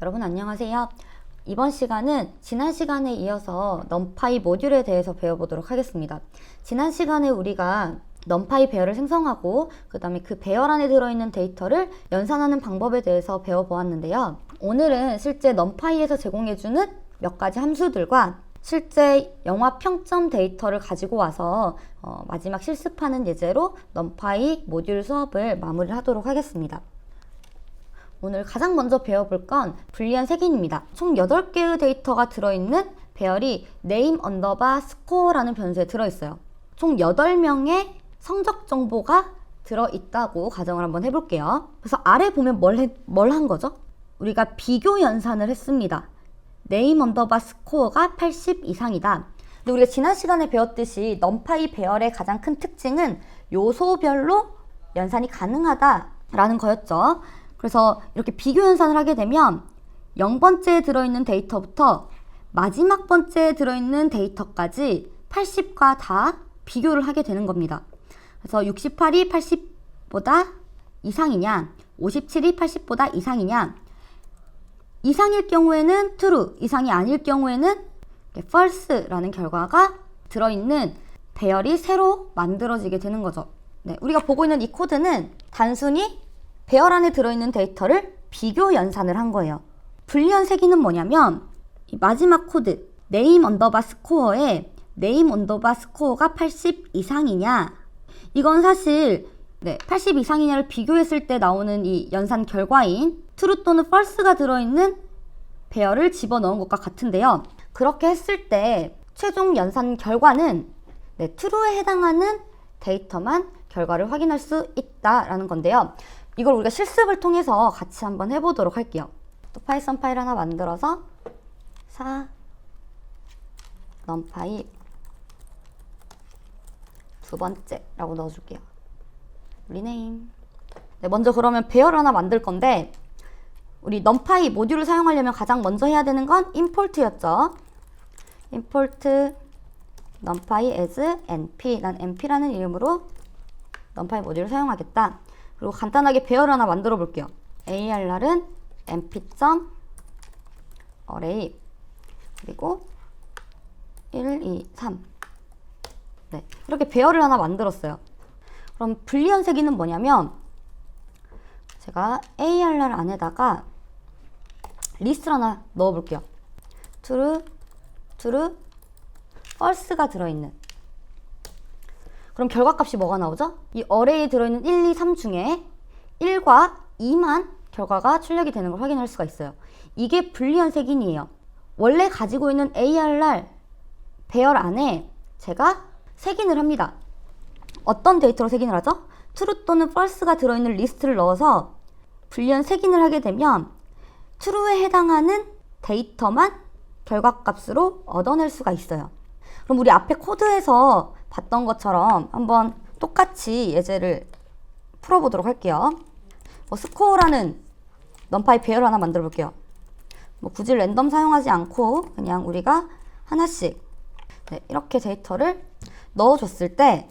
여러분 안녕하세요. 이번 시간은 지난 시간에 이어서 넘파이 모듈에 대해서 배워보도록 하겠습니다. 지난 시간에 우리가 넘파이 배열을 생성하고 그 다음에 그 배열 안에 들어있는 데이터를 연산하는 방법에 대해서 배워보았는데요. 오늘은 실제 넘파이에서 제공해주는 몇 가지 함수들과 실제 영화 평점 데이터를 가지고 와서 어, 마지막 실습하는 예제로 넘파이 모듈 수업을 마무리하도록 하겠습니다. 오늘 가장 먼저 배워볼 건 불리한 색인입니다. 총 8개의 데이터가 들어있는 배열이 name 언더바 score라는 변수에 들어있어요. 총 8명의 성적 정보가 들어있다고 가정을 한번 해볼게요. 그래서 아래 보면 뭘, 해- 뭘한 거죠? 우리가 비교 연산을 했습니다. name 언더바 score가 80 이상이다. 근데 우리가 지난 시간에 배웠듯이 넘파이 배열의 가장 큰 특징은 요소별로 연산이 가능하다라는 거였죠. 그래서 이렇게 비교 연산을 하게 되면 0번째에 들어있는 데이터부터 마지막 번째에 들어있는 데이터까지 80과 다 비교를 하게 되는 겁니다. 그래서 68이 80보다 이상이냐, 57이 80보다 이상이냐, 이상일 경우에는 true, 이상이 아닐 경우에는 false라는 결과가 들어있는 배열이 새로 만들어지게 되는 거죠. 네, 우리가 보고 있는 이 코드는 단순히 배열 안에 들어있는 데이터를 비교 연산을 한 거예요. 불리한 세기는 뭐냐면 이 마지막 코드 name 언더바 스코어에 name 언더바 스코어가 80 이상이냐 이건 사실 네, 80 이상이냐를 비교했을 때 나오는 이 연산 결과인 true 또는 false가 들어있는 배열을 집어넣은 것과 같은데요. 그렇게 했을 때 최종 연산 결과는 네, true에 해당하는 데이터만 결과를 확인할 수 있다라는 건데요. 이걸 우리가 실습을 통해서 같이 한번 해보도록 할게요. 또 파이썬 파일 하나 만들어서 4 넘파이 두 번째라고 넣어줄게요. 리네임. 네, 먼저 그러면 배열 하나 만들 건데 우리 넘파이 모듈을 사용하려면 가장 먼저 해야 되는 건 import였죠. import numpy as np 난 np라는 이름으로 numpy 모듈을 사용하겠다. 그리고 간단하게 배열 하나 만들어 볼게요. arr은 np.array 그리고 1, 2, 3 네, 이렇게 배열을 하나 만들었어요. 그럼 불리한 세기는 뭐냐면 제가 ARR 안에다가 리스트를 하나 넣어 볼게요. true, true, false가 들어있는 그럼 결과값이 뭐가 나오죠? 이 어레이에 들어있는 1, 2, 3 중에 1과 2만 결과가 출력이 되는 걸 확인할 수가 있어요. 이게 불리한 색인이에요. 원래 가지고 있는 ARR 배열 안에 제가 색인을 합니다. 어떤 데이터로 색인을 하죠? true 또는 false가 들어있는 리스트를 넣어서 불리한 색인을 하게 되면 true에 해당하는 데이터만 결과값으로 얻어낼 수가 있어요. 그럼 우리 앞에 코드에서 봤던 것처럼 한번 똑같이 예제를 풀어보도록 할게요. 뭐 스코어라는 넘파이 배열 하나 만들어 볼게요. 뭐 굳이 랜덤 사용하지 않고 그냥 우리가 하나씩 네, 이렇게 데이터를 넣어줬을 때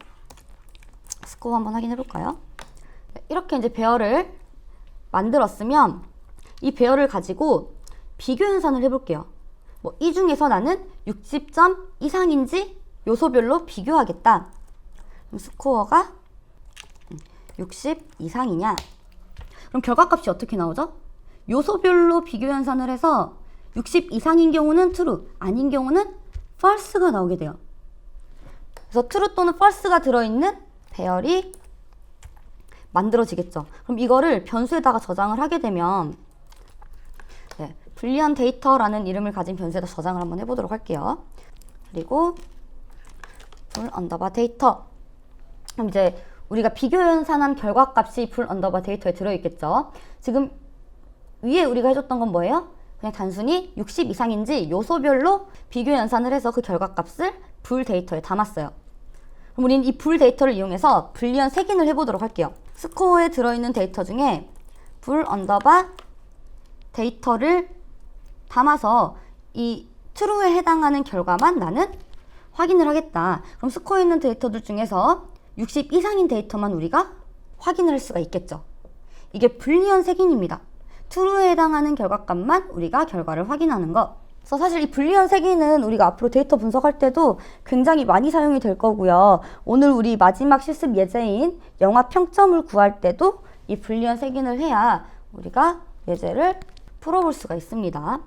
스코어 한번 확인해 볼까요? 네, 이렇게 이제 배열을 만들었으면 이 배열을 가지고 비교 연산을 해볼게요. 뭐 이 중에서 나는 60점 이상인지 요소별로 비교하겠다. 그럼 스코어가 60 이상이냐? 그럼 결과값이 어떻게 나오죠? 요소별로 비교 연산을 해서 60 이상인 경우는 true, 아닌 경우는 false가 나오게 돼요. 그래서 true 또는 false가 들어있는 배열이 만들어지겠죠. 그럼 이거를 변수에다가 저장을 하게 되면 네, 불리한 데이터라는 이름을 가진 변수에다 저장을 한번 해보도록 할게요. 그리고 불 언더바 데이터. 그럼 이제 우리가 비교 연산한 결과값이 불 언더바 데이터에 들어있겠죠. 지금 위에 우리가 해줬던 건 뭐예요? 그냥 단순히 60 이상인지 요소별로 비교 연산을 해서 그 결과값을 불 데이터에 담았어요. 그럼 우리는 이 불 데이터를 이용해서 불리한 색인을 해보도록 할게요. 스코어에 들어있는 데이터 중에 불 언더바 데이터를 담아서 이 true에 해당하는 결과만 나는 확인을 하겠다. 그럼 스코어에 있는 데이터들 중에서 60 이상인 데이터만 우리가 확인을 할 수가 있겠죠. 이게 불리한 색인입니다. true에 해당하는 결과값만 우리가 결과를 확인하는 것. 그래서 사실 이 불리한 세기는 우리가 앞으로 데이터 분석할 때도 굉장히 많이 사용이 될 거고요. 오늘 우리 마지막 실습 예제인 영화 평점을 구할 때도 이 불리한 세기를 해야 우리가 예제를 풀어볼 수가 있습니다.